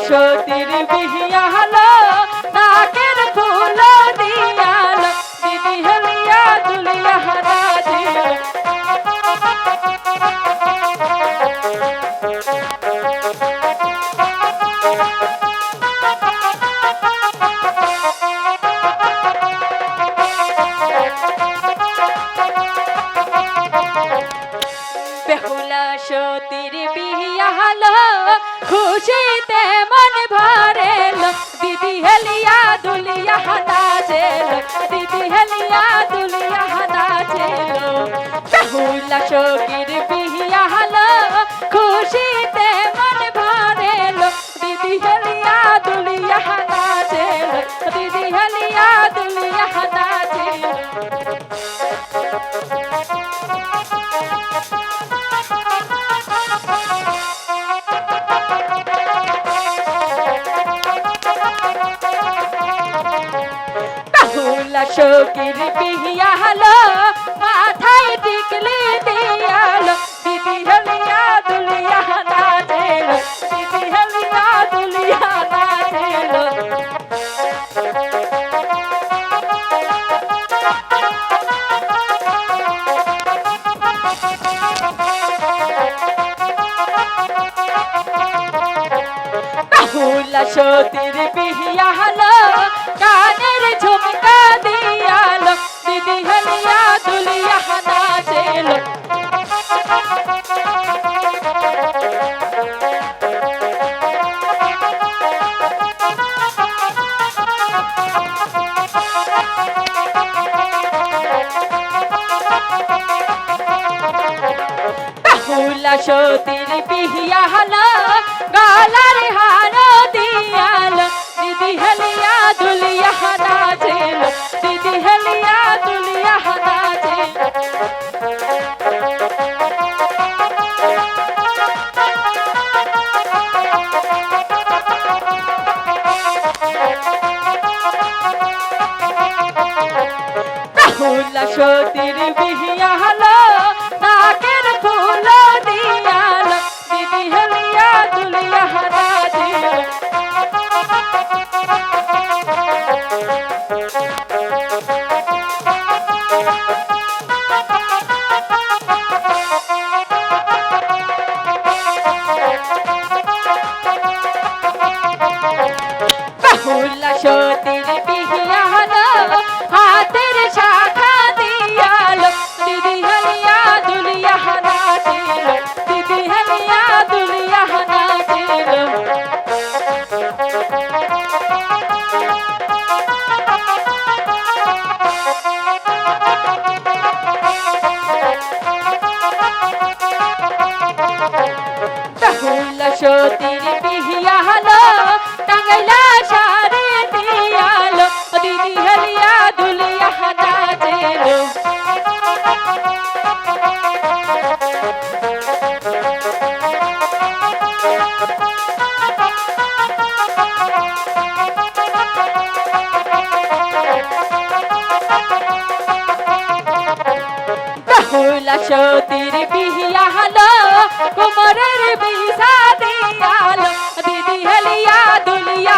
সতীর বিহিয়া খুশিতে মন ভরে দিদি হেলিয়া দুলিয়া হাতা ছিল দিদি হেলিয়া দুলিয়া হাতা ছিল সহুলা সখী কাহুলা সখীর হলো মাথায় টিকলি দিয়ালো দিদি হেলিয়া দুলিয়া নাচেল দিদি হেলিয়া দুলিয়া নাচেল কাহুলা সতীর বিহিয়া হলো কাহুলা সতীর বিহিয়া হলো বিহিয়া হলো সতীর বিহিয়া হলো, টাঙ্গাইলা সারে দিয়ালো দিদি হেলিয়া দুলিয়া নাচেল সতীর বিহিয়া হলো, কোমরের বিষা দিয়ালো দিদি হেলিয়া দুলিয়া